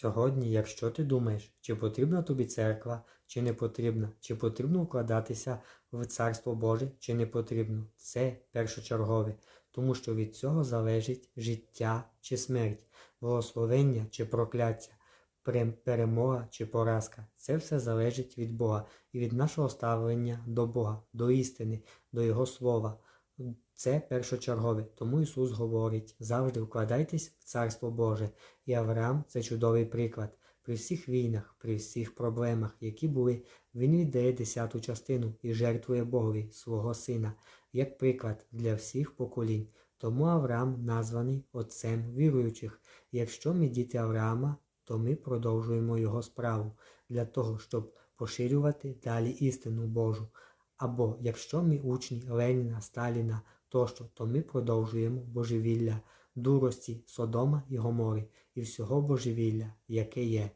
Сьогодні, якщо ти думаєш, чи потрібна тобі церква, чи не потрібна, чи потрібно вкладатися в Царство Боже, чи не потрібно, це першочергове, тому що від цього залежить життя чи смерть, благословення чи прокляття, перемога чи поразка. Це все залежить від Бога і від нашого ставлення до Бога, до істини, до Його Слова. Це першочергове, тому Ісус говорить, завжди вкладайтесь в Царство Боже. І Авраам це чудовий приклад. При всіх війнах, при всіх проблемах, які були, він віддає десяту частину і жертвує Богові свого сина, як приклад для всіх поколінь. Тому Авраам названий отцем віруючих. Якщо ми діти Авраама, то ми продовжуємо його справу для того, щоб поширювати далі істину Божу. Або якщо ми учні Леніна, Сталіна тощо, то ми продовжуємо божевілля, дурості, Содома і Гомори і всього божевілля, яке є.